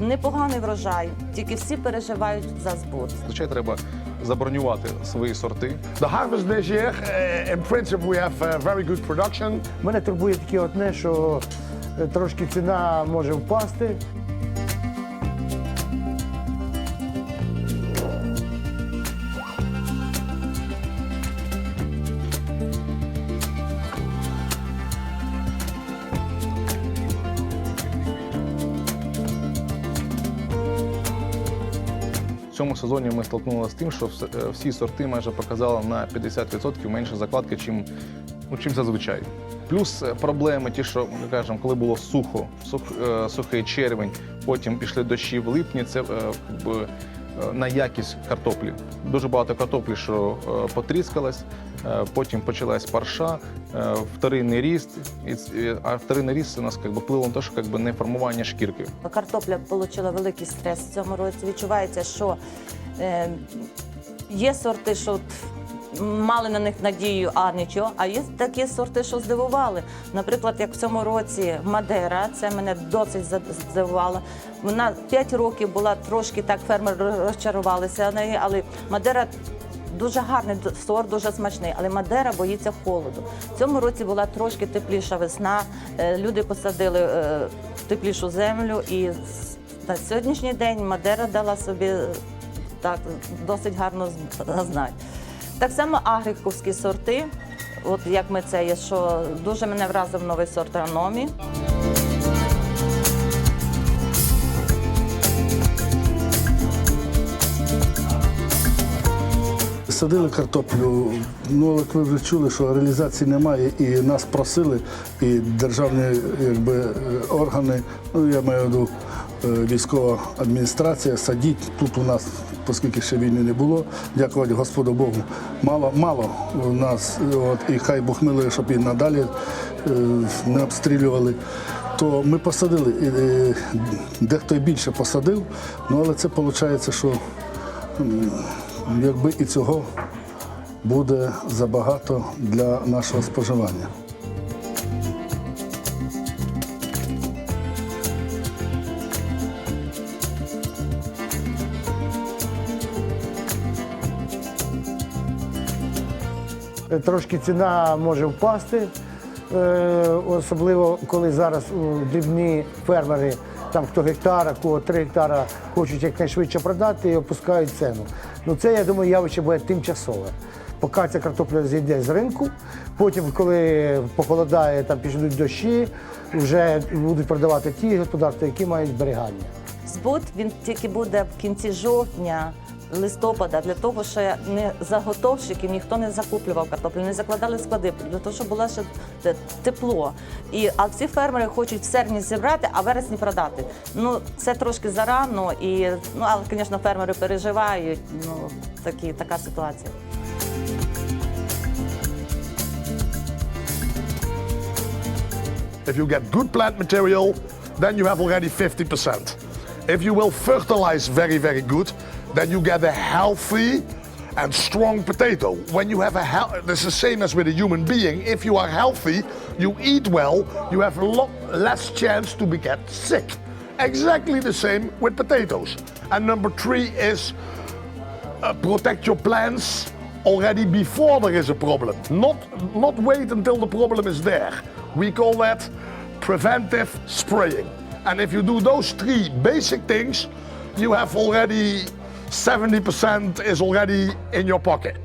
непоганий врожай, тільки всі переживають за збут. Звичайно, треба забронювати свої сорти. The harvest this year, uh, in principle, we have uh, very good production. Мене турбує таке одне, що е, трошки ціна може впасти. Цьому сезоні ми столкнулися з тим, що е, всі сорти майже показали на 50% менше закладки, чим, ну, чим зазвичай. Плюс е, проблеми, ті, що ми кажемо, коли було сухо, сух, е, сухий червень, потім пішли дощі в липні, це на якість картоплі. Дуже багато картоплі, що потріскалась, потім почалась парша, е, вторинний ріст, а вторинний ріст у нас якби, впливо на те, що якби, не формування шкірки. Картопля отримала великий стрес в цьому році. Відчувається, що е, є сорти, що от мали на них надію, а нічого. А є такі сорти, що здивували. Наприклад, як в цьому році Мадера, це мене досить здивувало. Вона 5 років була трошки так, фермери розчарувалися нею, але Мадера. Дуже гарний сорт, дуже смачний, але Мадера боїться холоду. В цьому році була трошки тепліша весна. е, Люди посадили е, теплішу землю, і на сьогоднішній день Мадера дала собі е, так досить гарно знати. Так само агріковські сорти, от як ми це є, що дуже мене вразив новий сорт Рономі. Садили картоплю, ну як ви вже чули, що реалізації немає, і нас просили, і державні якби, органи, ну я маю виду е, військова адміністрація, садіть тут у нас, оскільки ще війни не було, дякувати Господу Богу. Мало, мало у нас, от, і хай Бог милує, щоб і надалі е, не обстрілювали. То ми посадили, е, дехто і більше посадив, ну але це виходить, що якби і цього буде забагато для нашого споживання. Е, Трошки ціна може впасти, е, особливо коли зараз дрібні фермери, там хто гектара, кого три гектара хочуть якнайшвидше продати і опускають ціну. Ну це, я думаю, явище буде тимчасове. Поки ця картопля зійде з ринку, потім, коли похолодає, там підуть дощі, вже будуть продавати ті господарства, які мають зберігання. Збут він тільки буде в кінці жовтня. Листопада для того, що не заготовщиків ніхто не закуплював картоплю, не закладали склади для того, щоб було ще тепло. І а всі фермери хочуть в серпні зібрати, а вересні продати. Ну це трошки зарано, і ну але, звісно, фермери переживають. Ну такі така ситуація. If you get good plant material, then you have already 50%. If you will fertilize very, very good, then you get a healthy and strong potato. When you have a health, it's the same as with a human being. If you are healthy, you eat well, you have a lot less chance to be get sick. Exactly the same with potatoes. And number three is uh, protect your plants already before there is a problem. Not, not wait until the problem is there. We call that preventive spraying. And if you do those three basic things, you have already 70% is already in your pocket.